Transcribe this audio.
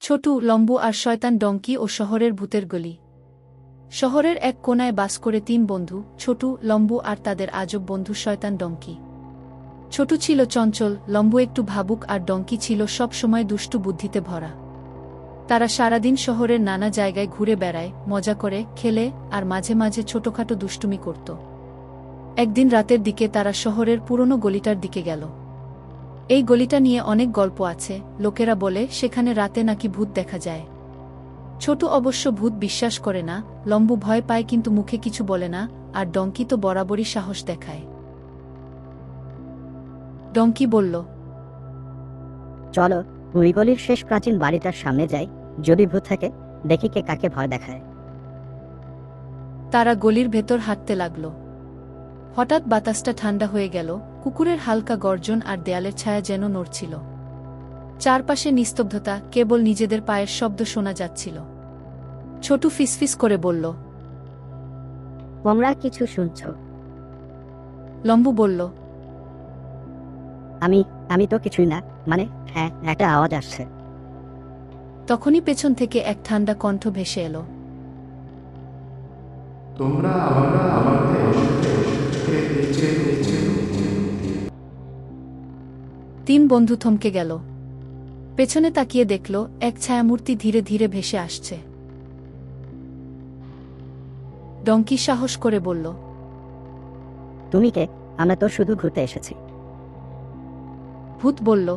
ছোটু, লম্বু আর শয়তান ডঙ্কি ও শহরের ভূতের গলি। শহরের এক কোনায় বাস করে তিন বন্ধু, ছোটু, লম্বু আর তাদের আজব বন্ধু শয়তান ডঙ্কি। ছোটু ছিল চঞ্চল, লম্বু একটু ভাবুক আর ডঙ্কি ছিল সব সময় দুষ্টু বুদ্ধিতে ভরা। তারা সারাদিন শহরের নানা জায়গায় ঘুরে বেড়ায়, মজা করে, খেলে আর মাঝে মাঝে ছোটখাটো দুষ্টুমি করত। একদিন রাতের দিকে তারা শহরের পুরনো গলিটার দিকে গেল। এই গলিটা নিয়ে অনেক গল্প আছে লোকেরা বলে সেখানে রাতে নাকি ভূত দেখা যায়। ছোট অবশ্য ভূত বিশ্বাস করে না লম্বু ভয় পায় কিন্তু মুখে কিছু বলে না আর ডঙ্কি তো বরাবরই সাহস দেখায়। ডঙ্কি বলল চলো ওই গলির শেষ প্রাচীন বাড়িটার সামনে যাই যদি ভূত থাকে দেখি কে কাকে ভয় দেখায়। তারা গলির ভেতর হাঁটতে লাগল। হঠাৎ বাতাসটা ঠান্ডা হয়ে গেল কুকুরের হালকা গর্জন আর দেয়ালের ছায়া যেন নড়ছিল। চারপাশে নিস্তব্ধতা কেবল নিজেদের পায়ের শব্দ শোনা যাচ্ছিল। ছোটু ফিসফিস করে বলল তোমরা কিছু শুনছ। লম্বু বলল আমি আমি তো কিছুই না মানে হ্যাঁ একটা আওয়াজ আসছে। তখনই পেছন থেকে এক ঠান্ডা কণ্ঠ ভেসে এলো। তোমরা আমরা আমাদের তিন বন্ধু থমকে গেল। পেছনে তাকিয়ে দেখল এক ছায়ামূর্তি ধীরে ধীরে ভেসে আসছে। ডঙ্কি সাহস করে বলল তুমি কে? আমরা তো শুধু ঘুরতে এসেছি। ভূত বলল